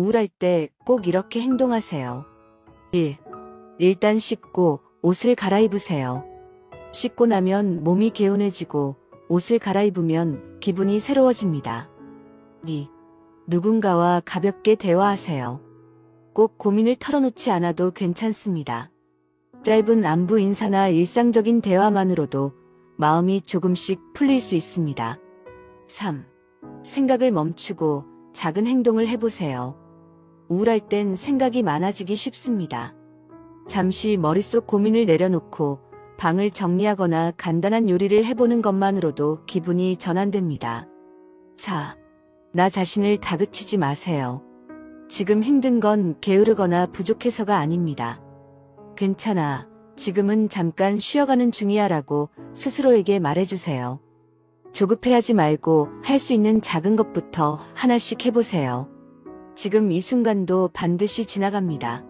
우울할 때 꼭 이렇게 행동하세요. 1. 일단 씻고 옷을 갈아입으세요. 씻고 나면 몸이 개운해지고 옷을 갈아입으면 기분이 새로워집니다. 2. 누군가와 가볍게 대화하세요. 꼭 고민을 털어놓지 않아도 괜찮습니다. 짧은 안부 인사나 일상적인 대화만으로도 마음이 조금씩 풀릴 수 있습니다. 3. 생각을 멈추고 작은 행동을 해보세요. 우울할 땐 생각이 많아지기 쉽습니다. 잠시 머릿속 고민을 내려놓고 방을 정리하거나 간단한 요리를 해보는 것만으로도 기분이 전환됩니다. 4. 나 자신을 다그치지 마세요. 지금 힘든 건 게으르거나 부족해서가 아닙니다. 괜찮아. 지금은 잠깐 쉬어가는 중이야 라고 스스로에게 말해주세요. 조급해하지 말고 할 수 있는 작은 것부터 하나씩 해보세요. 지금 이 순간도 반드시 지나갑니다.